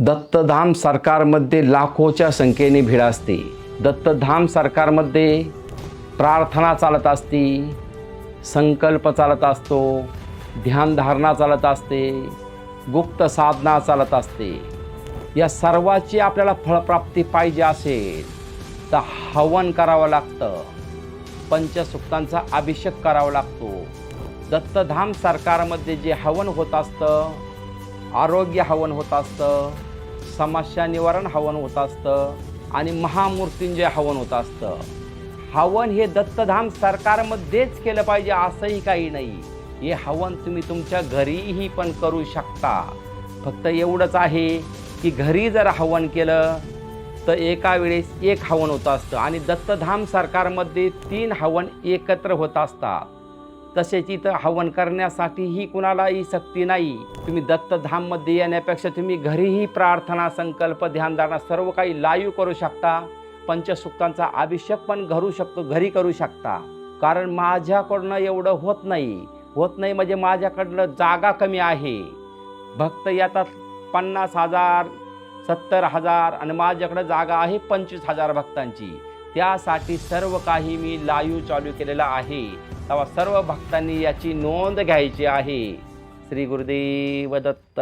दत्तधाम सरकारमध्ये लाखोच्या संख्येने भीड असते. दत्तधाम सरकारमध्ये प्रार्थना चालत असते संकल्प चालत असतो ध्यानधारणा चालत असते गुप्त साधना चालत असते. या सर्वाची आपल्याला फळप्राप्ती पाहिजे असेल तर हवन करावं लागतं. पंचसुक्तांचा अभिषेक करावा लागतो. दत्तधाम सरकारमध्ये जे हवन होत असतं आरोग्य हवन होत असतं समस्या निवारण हवन होत असतं आणि महामूर्तींजय हवन होत असतं. हवन हे दत्तधाम सरकारमध्येच केलं पाहिजे असंही काही नाही. हे हवन तुम्ही तुमच्या घरीही पण करू शकता. फक्त एवढंच आहे की घरी जर हवन केलं तर एका वेळेस एक हवन होत असतं आणि दत्तधाम सरकारमध्ये तीन हवन एकत्र होत असतात. तसेच इथं हवन करण्यासाठीही कुणालाही सक्ती नाही. तुम्ही दत्तधाममध्ये येण्यापेक्षा तुम्ही घरीही प्रार्थना संकल्प ध्यानधारणा सर्व काही लाईव्ह करू शकता. पंचसुक्तांचा अभिषेक पण घरू शकतो घरी करू शकता. कारण माझ्याकडनं एवढं होत नाही. होत नाही म्हणजे माझ्याकडनं जागा कमी आहे. भक्त येतात पन्नास हजार सत्तर हजार आणि माझ्याकडं जागा आहे पंचवीस हजार भक्तांची. त्यासाठी सर्व काही मी लाईव्ह चालू केलेलं आहे. तेव्हा सर्व भक्तांनी याची नोंद घ्यायची आहे. श्री गुरुदेव दत्त.